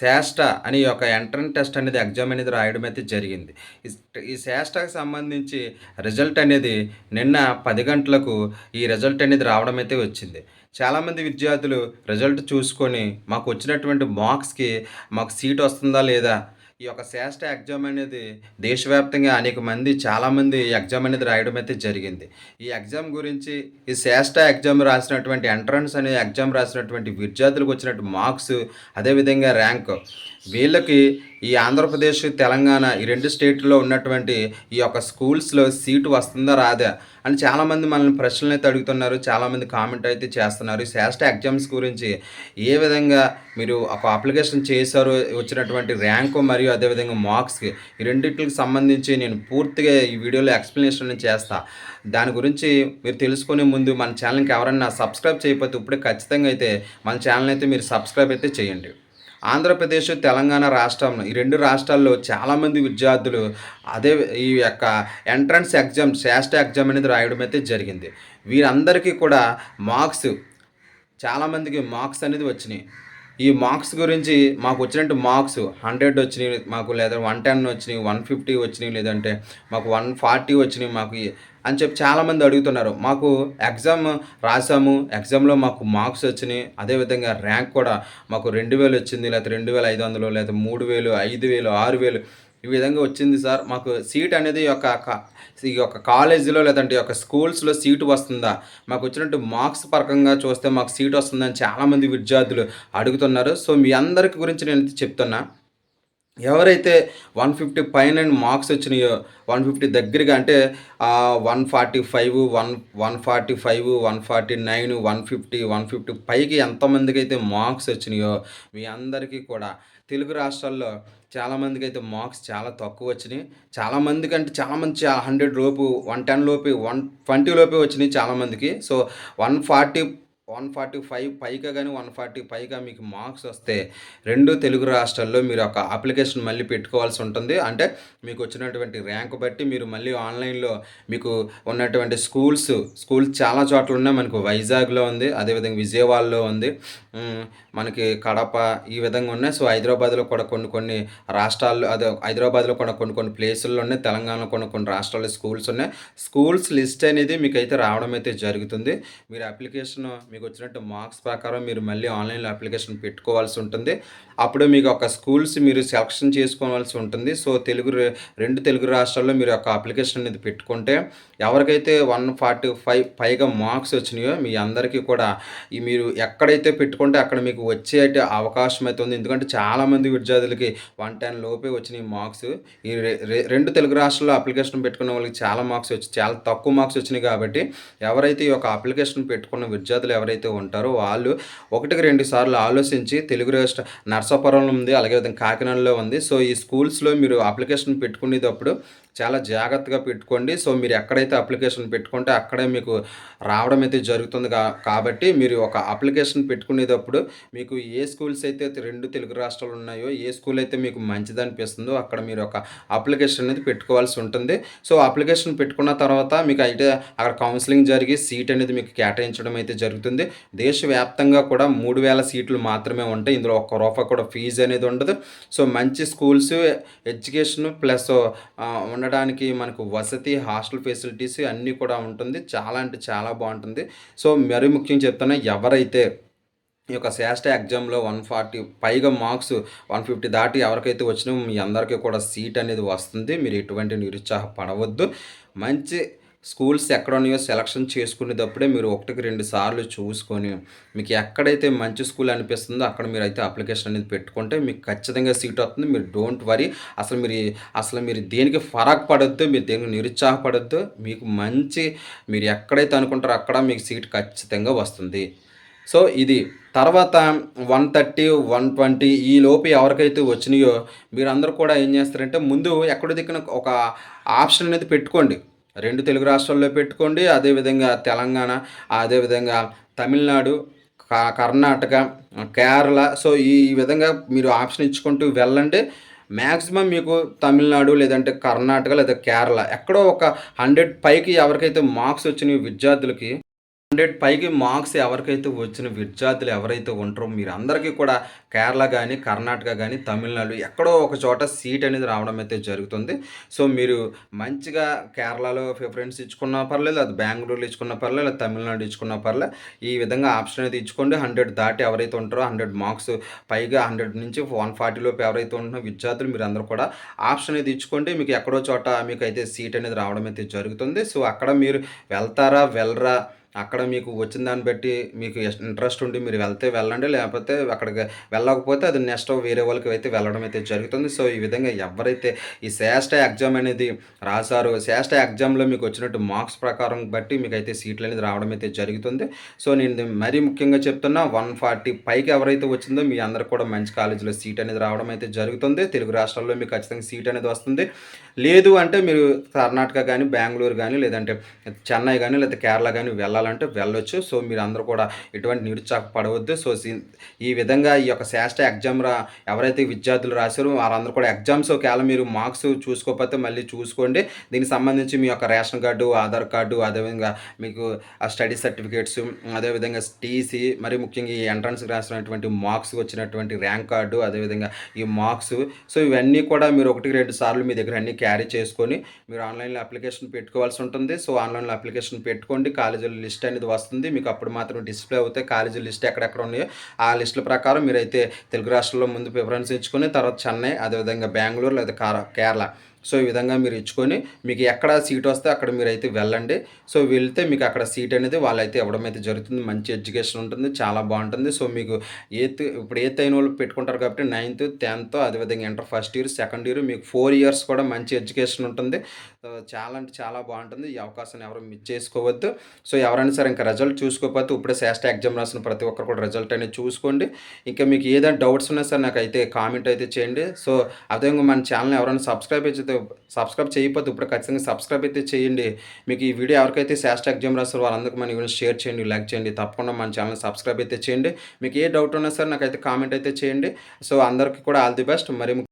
శాస్ట అని ఒక entrance test అనేది ఎగ్జామ్ అనేది రాయడం అయితే జరిగింది. ఈ శేష్టకు సంబంధించి రిజల్ట్ అనేది నిన్న పది గంటలకు ఈ రిజల్ట్ అనేది రావడం అయితే వచ్చింది. చాలామంది విద్యార్థులు రిజల్ట్ చూసుకొని మాకు వచ్చినటువంటి మార్క్స్‌కి మాకు సీట్ వస్తుందా లేదా? ఈ యొక్క శ్రేష్ట ఎగ్జామ్ అనేది దేశవ్యాప్తంగా అనేక మంది చాలామంది ఎగ్జామ్ అనేది రాయడం అయితే జరిగింది. ఈ ఎగ్జామ్ గురించి ఈ శ్రేష్ట ఎగ్జామ్ రాసినటువంటి ఎంట్రన్స్ అనే ఎగ్జామ్ రాసినటువంటి విద్యార్థులకు వచ్చినట్టు మార్క్స్ అదేవిధంగా ర్యాంక్ వీళ్ళకి ఈ ఆంధ్రప్రదేశ్, తెలంగాణ ఈ రెండు స్టేట్‌లో ఉన్నటువంటి ఈ యొక్క స్కూల్స్‌లో సీటు వస్తుందా? రాదా? అని చాలామంది మనల్ని ప్రశ్నలైతే అడుగుతున్నారు. చాలామంది కామెంట్ అయితే చేస్తున్నారు. ఈ శ్రేష్ట ఎగ్జామ్స్ గురించి ఏ విధంగా మీరు ఒక అప్లికేషన్ చేశారు వచ్చినటువంటి ర్యాంకు మరియు అదేవిధంగా మార్క్స్‌కి ఈ రెండింటికి సంబంధించి నేను పూర్తిగా ఈ వీడియోలో ఎక్స్‌ప్లనేషన్ అనేది చేస్తా. దాని గురించి మీరు తెలుసుకునే ముందు మన ఛానల్‌కి ఎవరన్నా సబ్స్క్రైబ్ చేయకపోతే ఇప్పుడే ఖచ్చితంగా అయితే మన ఛానల్ అయితే మీరు సబ్స్క్రైబ్ అయితే చేయండి. ఆంధ్రప్రదేశ్, తెలంగాణ రాష్ట్రంలో ఈ రెండు రాష్ట్రాల్లో చాలామంది విద్యార్థులు అదే ఈ యొక్క ఎంట్రన్స్ ఎగ్జామ్ శాస్ట ఎగ్జామ్ అనేది రాయడం అయితే జరిగింది. వీరందరికీ కూడా మార్క్స్ చాలామందికి మార్క్స్ అనేది వచ్చినాయి. ఈ మార్క్స్ గురించి మాకు వచ్చినట్టు మార్క్స్ 100 వచ్చినాయి మాకు లేదా 110 వచ్చినాయి, 150 వచ్చినాయి లేదంటే మాకు 140 వచ్చినాయి మాకు అని చెప్పి చాలామంది అడుగుతున్నారు. మాకు ఎగ్జామ్ రాసాము. ఎగ్జామ్‌లో మాకు మార్క్స్ వచ్చినాయి. అదేవిధంగా ర్యాంక్ కూడా మాకు 2000 వచ్చింది లేకపోతే 2500 లేకపోతే 3000, 5000, 6000 ఈ విధంగా వచ్చింది సార్. మాకు సీట్ అనేది యొక్క ఈ యొక్క కాలేజీలో లేదంటే యొక్క స్కూల్స్‌లో సీటు వస్తుందా? మాకు వచ్చినట్టు మార్క్స్ పరకంగా చూస్తే మాకు సీట్ వస్తుందని చాలామంది విద్యార్థులు అడుగుతున్నారు. సో మీ అందరికి గురించి నేను చెప్తున్నా. ఎవరైతే 150 పైన మార్క్స్ వచ్చినాయో 150 దగ్గరగా అంటే వన్ ఫార్టీ ఫైవ్ వన్ 145, 149, 150, 150 పైకి ఎంతమందికి అయితే మార్క్స్ వచ్చినాయో మీ అందరికీ కూడా తెలుగు రాష్ట్రాల్లో చాలామందికైతే మార్క్స్ చాలా తక్కువ వచ్చినాయి. చాలామందికంటే చాలామంది చా 100 లోపు 110 లోపే 120 లోపే వచ్చినాయి చాలామందికి. సో వన్ ఫార్టీ 140 145 పైగా కానీ వన్ ఫార్టీ పైగా మీకు మార్క్స్ వస్తే రెండు తెలుగు రాష్ట్రాల్లో మీరు ఒక అప్లికేషన్ మళ్ళీ పెట్టుకోవాల్సి ఉంటుంది. అంటే మీకు వచ్చినటువంటి ర్యాంక్ బట్టి మీరు మళ్ళీ ఆన్‌లైన్‌లో మీకు ఉన్నటువంటి స్కూల్స్, స్కూల్స్ చాలా చోట్ల ఉన్నాయి. మనకు వైజాగ్‌లో ఉంది. అదేవిధంగా విజయవాడలో ఉంది. మనకి కడప ఈ విధంగా ఉన్నాయి. సో హైదరాబాద్‌లో కూడా కొన్ని కొన్ని రాష్ట్రాల్లో అదే హైదరాబాద్‌లో కూడా కొన్ని కొన్ని ప్లేసుల్లో ఉన్నాయి. తెలంగాణలో కొన్ని కొన్ని రాష్ట్రాల్లో స్కూల్స్ ఉన్నాయి. స్కూల్స్ లిస్ట్ అనేది మీకైతే రావడం అయితే జరుగుతుంది. మీరు అప్లికేషన్ మీకు వచ్చినట్టు మార్క్స్ ప్రకారం మీరు మళ్ళీ ఆన్‌లైన్‌లో అప్లికేషన్ పెట్టుకోవాల్సి ఉంటుంది. అప్పుడు మీకు ఒక స్కూల్స్ మీరు సెలక్షన్ చేసుకోవాల్సి ఉంటుంది. సో తెలుగు రెండు తెలుగు రాష్ట్రాల్లో మీరు ఒక అప్లికేషన్ అనేది పెట్టుకుంటే ఎవరికైతే 145 పైగా మార్క్స్ వచ్చినాయో మీ అందరికీ కూడా ఈ మీరు ఎక్కడైతే పెట్టుకుంటే అక్కడ మీకు వచ్చే అవకాశం అయితే ఉంది. ఎందుకంటే చాలామంది విద్యార్థులకి 110 లోపే వచ్చినాయి మార్క్స్. ఈ రెండు తెలుగు రాష్ట్రాల్లో అప్లికేషన్ పెట్టుకున్న వాళ్ళకి చాలా మార్క్స్ వచ్చి చాలా తక్కువ మార్క్స్ వచ్చినాయి కాబట్టి ఎవరైతే ఈ యొక్క అప్లికేషన్ పెట్టుకున్న విద్యార్థులు ఎవరైతే ఉంటారో వాళ్ళు ఒకటికి రెండు సార్లు ఆలోచించి తెలుగు రాష్ట్ర నరసాపురంలో ఉంది. అలాగే విధంగా కాకినాడలో ఉంది. సో ఈ స్కూల్స్‌లో మీరు అప్లికేషన్ పెట్టుకునేటప్పుడు చాలా జాగ్రత్తగా పెట్టుకోండి. సో మీరు ఎక్కడైతే అప్లికేషన్ పెట్టుకుంటే అక్కడే మీకు రావడం అయితే జరుగుతుంది కాబట్టి మీరు ఒక అప్లికేషన్ పెట్టుకునేటప్పుడు మీకు ఏ స్కూల్స్ అయితే రెండు తెలుగు రాష్ట్రాలు ఉన్నాయో ఏ స్కూల్ అయితే మీకు మంచిదనిపిస్తుందో అక్కడ మీరు ఒక అప్లికేషన్ అనేది పెట్టుకోవాల్సి ఉంటుంది. సో అప్లికేషన్ పెట్టుకున్న తర్వాత మీకు అయితే అక్కడ కౌన్సిలింగ్ జరిగి సీట్ అనేది మీకు కేటాయించడం అయితే జరుగుతుంది. దేశవ్యాప్తంగా కూడా మూడు వేల సీట్లు మాత్రమే ఉంటాయి. ఇందులో ఒక్క రూపాయి కూడా ఫీజు అనేది ఉండదు. సో మంచి స్కూల్స్ ఎడ్యుకేషన్ ప్లస్ ఆహ్, ఉండడానికి మనకు వసతి, హాస్టల్ ఫెసిలిటీస్ అన్నీ కూడా ఉంటుంది. చాలా అంటే చాలా బాగుంటుంది సో మరీ ముఖ్యం చెప్తున్నా ఎవరైతే ఈ యొక్క శాస్ట ఎగ్జామ్‌లో 140 పైగా మార్క్స్ 150 దాటి ఎవరికైతే వచ్చినా మీ అందరికీ కూడా సీట్ అనేది వస్తుంది. మీరు ఎటువంటి నిరుత్సాహపడవద్దు. మంచి స్కూల్స్ ఎక్కడ ఉన్నాయో సెలక్షన్ చేసుకునేటప్పుడే మీరు ఒకటికి రెండు సార్లు చూసుకొని మీకు ఎక్కడైతే మంచి స్కూల్ అనిపిస్తుందో అక్కడ మీరు అయితే అప్లికేషన్ అనేది పెట్టుకుంటే మీకు ఖచ్చితంగా సీట్ వస్తుంది. మీరు డోంట్ వరీ అసలు మీరు అసలు మీరు దేనికి ఫరాక్ పడొద్దు. మీరు దేనికి నిరుత్సాహపడొద్దు. మీకు మంచి మీరు ఎక్కడైతే అనుకుంటారో అక్కడ మీకు సీట్ ఖచ్చితంగా వస్తుంది. సో ఇది తర్వాత 130, 120 ఈ లోపు ఎవరికైతే వచ్చినాయో మీరందరూ కూడా ఏం చేస్తారంటే ముందు ఎక్కడ దిక్కున ఒక ఆప్షన్ అనేది పెట్టుకోండి. రెండు తెలుగు రాష్ట్రాల్లో పెట్టుకోండి. అదేవిధంగా తెలంగాణ, అదేవిధంగా తమిళనాడు, కర్ణాటక, కేరళ సో ఈ విధంగా మీరు ఆప్షన్ ఇచ్చుకుంటూ వెళ్ళండి. మ్యాక్సిమం మీకు తమిళనాడు లేదంటే కర్ణాటక లేదా కేరళ ఎక్కడో ఒక 100 పైకి ఎవరికైతే మార్క్స్ వచ్చినాయో విద్యార్థులకి 100 పైకి మార్క్స్ ఎవరికైతే వచ్చిన విద్యార్థులు ఎవరైతే ఉంటారో మీరు అందరికీ కూడా కేరళ కానీ కర్ణాటక కానీ తమిళనాడు ఎక్కడో ఒక చోట సీట్ అనేది రావడం అయితే జరుగుతుంది. సో, మీరు మంచిగా కేరళలో ప్రిఫరెన్స్ ఇచ్చుకున్నా పర్లేదు, అది బెంగళూరులో ఇచ్చుకున్నా పర్లేదు, లేదా తమిళనాడు ఇచ్చుకున్నా పర్లేదు ఈ విధంగా ఆప్షన్ అనేది ఇచ్చుకోండి. 100 దాటి ఎవరైతే ఉంటారో 100 మార్క్స్ పైగా 100 నుంచి వన్ ఫార్టీలోపు ఎవరైతే ఉంటున్నో విద్యార్థులు మీరు అందరూ కూడా ఆప్షన్ అనేది ఇచ్చుకోండి. మీకు ఎక్కడో చోట మీకైతే సీట్ అనేది రావడం అయితే జరుగుతుంది. సో, అక్కడ మీరు వెళ్తారా? వెళ్ళరా? అక్కడ మీకు వచ్చిన దాన్ని బట్టి మీకు ఇంట్రెస్ట్ ఉండి మీరు వెళ్తే వెళ్ళండి. లేకపోతే అక్కడికి వెళ్ళకపోతే అది నెక్స్ట్ వేరే వాళ్ళకి అయితే వెళ్ళడం అయితే జరుగుతుంది. సో, ఈ విధంగా ఎవరైతే ఈ శ్రేష్ఠ ఎగ్జామ్ అనేది రాశారు శ్రేష్ఠ ఎగ్జామ్‌లో మీకు వచ్చినట్టు మార్క్స్ ప్రకారం బట్టి మీకైతే సీట్లనేది రావడం అయితే జరుగుతుంది. సో, నేను మరీ ముఖ్యంగా చెప్తున్నా 140 పైకి ఎవరైతే వచ్చిందో మీ అందరికి కూడా మంచి కాలేజీలో సీట్ అనేది రావడం అయితే జరుగుతుంది. తెలుగు రాష్ట్రాల్లో మీకు ఖచ్చితంగా సీట్ అనేది వస్తుంది. లేదు అంటే మీరు కర్ణాటక కానీ బెంగళూరు కానీ లేదంటే చెన్నై కానీ లేదా కేరళ కానీ వెళ్ళాలంటే వెళ్ళొచ్చు. సో, మీరు అందరూ కూడా ఎటువంటి నిరుత్సాహపడవద్దు. సో, ఈ విధంగా ఈ యొక్క శాస్త్ర ఎగ్జామ్ రా ఎవరైతే విద్యార్థులు రాశారో వారందరూ కూడా ఎగ్జామ్స్ ఒకవేళ మీరు మార్క్స్ చూసుకోకపోతే మళ్ళీ చూసుకోండి. దీనికి సంబంధించి మీ యొక్క రేషన్ కార్డు, ఆధార్ కార్డు, అదేవిధంగా మీకు ఆ స్టడీ సర్టిఫికేట్స్, అదేవిధంగా టీసీ మరి ముఖ్యంగా ఈ ఎంట్రన్స్ రాసినటువంటి మార్క్స్ వచ్చినటువంటి ర్యాంక్ కార్డు, అదేవిధంగా ఈ మార్క్స్ సో, ఇవన్నీ కూడా మీరు 1, 2 సార్లు మీ దగ్గర అన్ని క్యారీ చేసుకొని మీరు ఆన్‌లైన్‌లో అప్లికేషన్ పెట్టుకోవాల్సి ఉంటుంది. సో, ఆన్‌లైన్‌లో అప్లికేషన్ పెట్టుకోండి. కాలేజీల లిస్ట్ అనేది వస్తుంది. మీకు అప్పుడు మాత్రం డిస్‌ప్లే అవుతాయి. కాలేజీ లిస్ట్ ఎక్కడెక్కడ ఉన్నాయో ఆ లిస్టుల ప్రకారం మీరైతే తెలుగు రాష్ట్రంలో ముందు ప్రిఫరెన్స్ ఇచ్చుకొని తర్వాత చెన్నై, అదేవిధంగా బెంగళూరు లేదా కార కేరళ సో, ఈ విధంగా మీరు ఇచ్చుకొని మీకు ఎక్కడ సీట్ వస్తే అక్కడ మీరు అయితే వెళ్ళండి. సో, వెళ్తే మీకు అక్కడ సీట్ అనేది వాళ్ళైతే ఇవ్వడం అయితే జరుగుతుంది. మంచి ఎడ్యుకేషన్ ఉంటుంది. చాలా బాగుంటుంది సో, మీకు ఎయిత్ ఇప్పుడు ఎయిత్ అయినోళ్ళు పెట్టుకుంటారు కాబట్టి నైన్త్, 10థ్ అదేవిధంగా inter first year, second year మీకు ఫోర్ ఇయర్స్ కూడా మంచి ఎడ్యుకేషన్ ఉంటుంది. చాలా అంటే చాలా బాగుంటుంది ఈ అవకాశాన్ని ఎవరు మిస్ చేసుకోవద్దు. సో, ఎవరైనా సరే ఇంకా రిజల్ట్ చూసుకోకపోతే ఇప్పుడే శ్రేష్ఠ ఎగ్జామ్ రాసిన ప్రతి ఒక్కరు కూడా రిజల్ట్ అనేది చూసుకోండి. ఇంకా మీకు ఏదైనా డౌట్స్ ఉన్నా సరే నాకైతే కామెంట్ అయితే చేయండి. సో, అదేవిధంగా మన ఛానెల్‌ని ఎవరైనా సబ్స్క్రైబ్ అయితే సబ్స్క్రైబ్ చేయకపోతే ఇప్పుడు ఖచ్చితంగా సబ్స్క్రైబ్ అయితే చేయండి. మీకు ఈ వీడియో ఎవరికైతే శాస్ట్ ఎగ్జామ్ రాసారో వాళ్ళందరికీ మన వీడియో షేర్ చేయండి, లైక్ చేయండి. తప్పకుండా మన ఛానల్ సబ్స్క్రైబ్ అయితే చేయండి. మీకు ఏ డౌట్ ఉన్నా సరే నాకైతే కామెంట్ అయితే చేయండి. సో, అందరికీ కూడా ఆల్ ది బెస్ట్. మరి